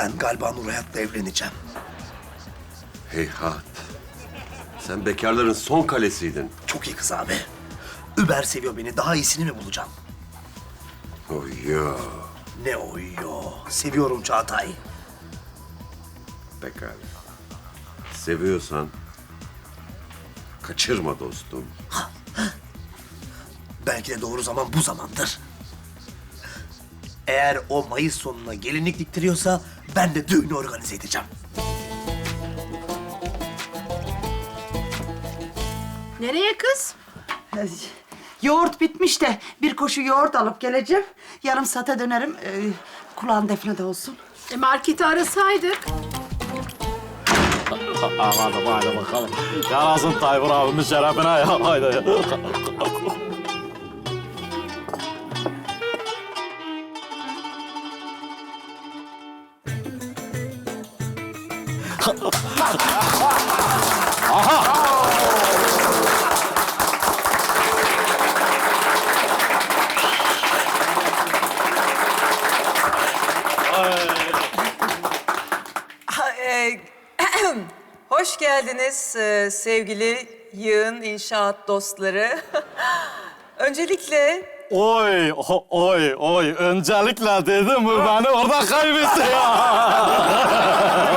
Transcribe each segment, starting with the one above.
Ben galiba Nur Hayat'la evleneceğim. Heyhat. Sen bekarların son kalesiydin. Çok iyi kız abi. Über seviyor beni. Daha iyisini mi bulacağım? Ya. Ne oyuyor. Seviyorum Çağatay. Pekala. Seviyorsan kaçırma dostum. Belki de doğru zaman bu zamandır. Eğer o Mayıs sonuna gelinlik diktiriyorsa ben de düğünü organize edeceğim. Nereye kız? Yoğurt bitmiş de bir koşu yoğurt alıp geleceğim. Yarım saate dönerim. Ee, kulağın defne olsun. E marketi arasaydık. Hadi hadi bakalım. Yarasın Tayfur abimin şerefine ya. Haydi ya. Ha, e, Hoş geldiniz e, sevgili yığın inşaat dostları. Öncelikle Oy, o- oy, oy. Öncelikle dedim mi beni orada kaybetti ya.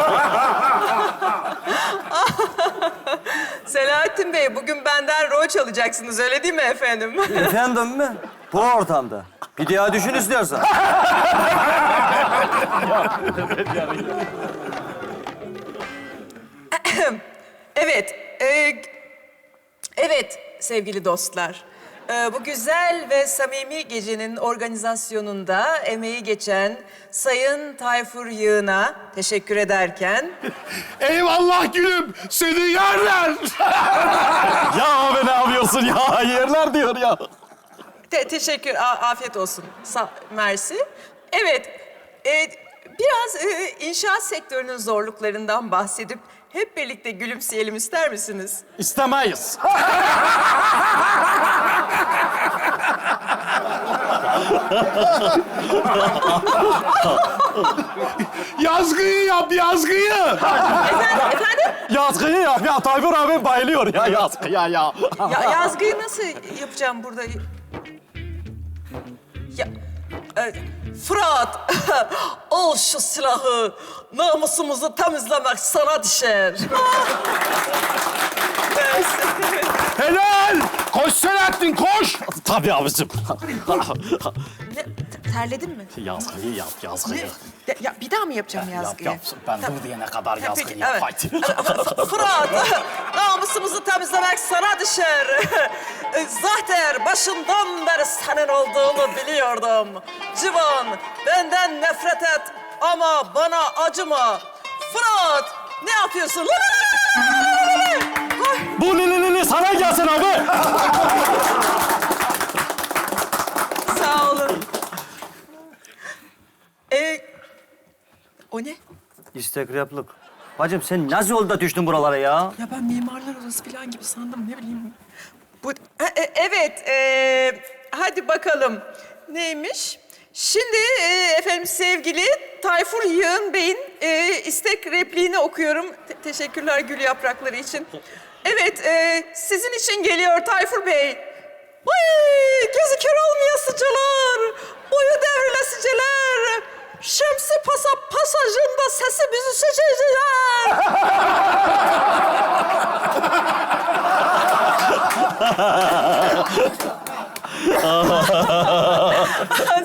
Selahattin Bey bugün benden rol çalacaksınız öyle değil mi efendim? Efendim mi? Bu ortamda. Bir daha düşün istiyorsan. evet, e, evet sevgili dostlar. E, bu güzel ve samimi gecenin organizasyonunda emeği geçen Sayın Tayfur Yığın'a teşekkür ederken... Eyvallah gülüm, seni yerler. ya abi ne yapıyorsun ya? Yerler diyor ya. Te- teşekkür, a- afiyet olsun. Sa- mersi. Evet, e, biraz e, inşaat sektörünün zorluklarından bahsedip hep birlikte gülümseyelim ister misiniz? İstemeyiz. Yazgıyı yap, yazgıyı. Efendim, efendim? Yazgıyı yap ya. Tayfur abi bayılıyor ya yazgıya ya. Ya, yazgıyı nasıl yapacağım burada? Ya, e, Fırat, al şu silahı. Namusumuzu temizlemek sana düşer. Helal. Koş Selahattin, koş. Tabii abicim. Ne, terledin mi? yazgıyı yap, yazgıyı. De- ya bir daha mı yapacağım Yap, yazgıyı? yap. Ben dur diyene kadar Ha, yazgıyı peki, yap. evet. Haydi. Fırat, namusumuzu temizlemek sana düşer. Zahter, başından beri senin olduğunu biliyordum. Civan, benden nefret et ama bana acıma. Fırat, ne yapıyorsun? Bu li li li li sana gelsin abi. O ne? İstek replik. Bacım sen nasıl oldu da düştün buralara ya? Ya ben mimarlar odası falan gibi sandım ne bileyim. Bu e, e, evet e, hadi bakalım neymiş? Şimdi e, efendim sevgili Tayfur Yığın Bey'in e, istek repliğini okuyorum. Te- teşekkürler gül yaprakları için. Evet e, sizin için geliyor Tayfur Bey. Ay gözü kör olmayasıcalar, boyu devrilesiceler. Şemsi pasa pasajında sesi bizi seçiciler.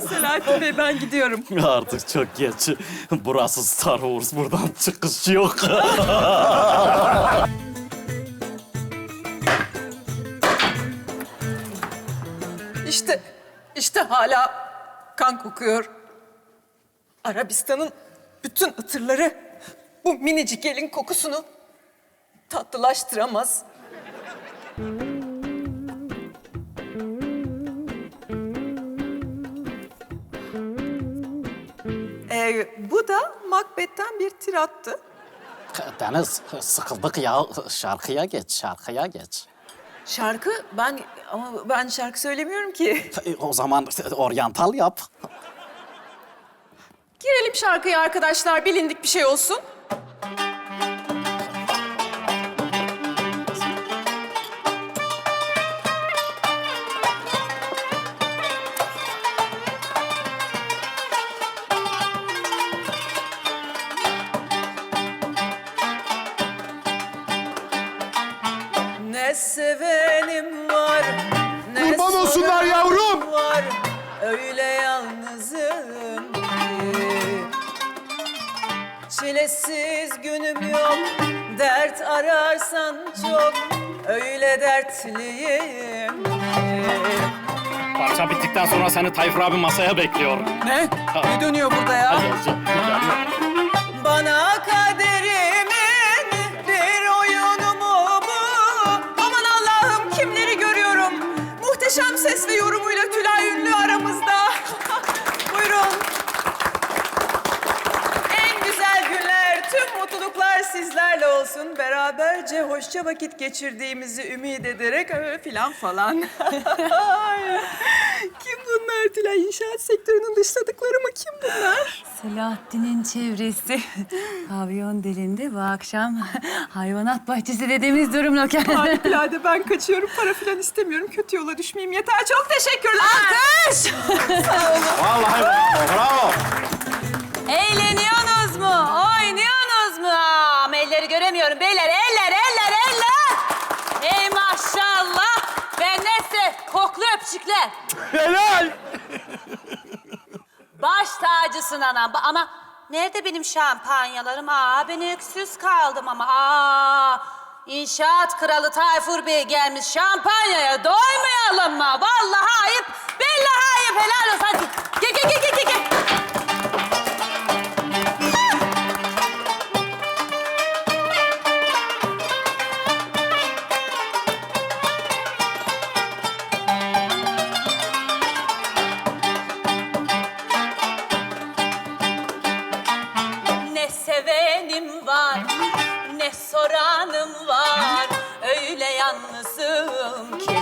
Selahattin Bey ben gidiyorum. Artık çok geç. Burası Star Wars. Buradan çıkış yok. İşte, işte hala kan kokuyor. Arabistan'ın bütün ıtırları bu minicik elin kokusunu tatlılaştıramaz. Ee, bu da Macbeth'ten bir tirattı. Deniz sıkıldık ya. Şarkıya geç, şarkıya geç. Şarkı ben ama ben şarkı söylemiyorum ki. E, O zaman oryantal yap. Girelim şarkıya arkadaşlar, bilindik bir şey olsun. Ne sevenim var, ne Kurban olsunlar soranım yavrum. var. Öyle yalnızım Çilesiz günüm yok Dert ararsan çok Öyle dertliyim Parça bittikten sonra seni Tayfur abi masaya bekliyor. Ne? Ne dönüyor burada ya? Hadi, Bana kaderimin bir oyunu mu bu? Aman Allah'ım kimleri görüyorum. Muhteşem ses ve yorumuyla Tülay Ünlü sizlerle olsun. Beraberce hoşça vakit geçirdiğimizi ümit ederek öyle filan falan. kim bunlar Tülay? İnşaat sektörünün dışladıkları mı? Kim bunlar? Selahattin'in çevresi. Pavyon dilinde bu akşam hayvanat bahçesi dediğimiz durum lokal. Harikulade ben kaçıyorum. Para falan istemiyorum. Kötü yola düşmeyeyim. Yeter. Çok teşekkürler. Alkış! Vallahi öpücükler. Helal. Baş tacısın anam. Ba- Ama nerede benim şampanyalarım? Aa ben öksüz kaldım ama. Aa İnşaat kralı Tayfur Bey gelmiş şampanyaya doymayalım mı? Vallahi ayıp, billahi ayıp. Helal olsun. Hadi Ne sevenim var, ne soranım var. Öyle yalnızım ki.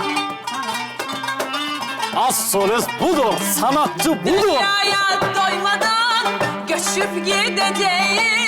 Az solist budur, sanatçı budur. Dünyaya doymadan göçüp gideceğim.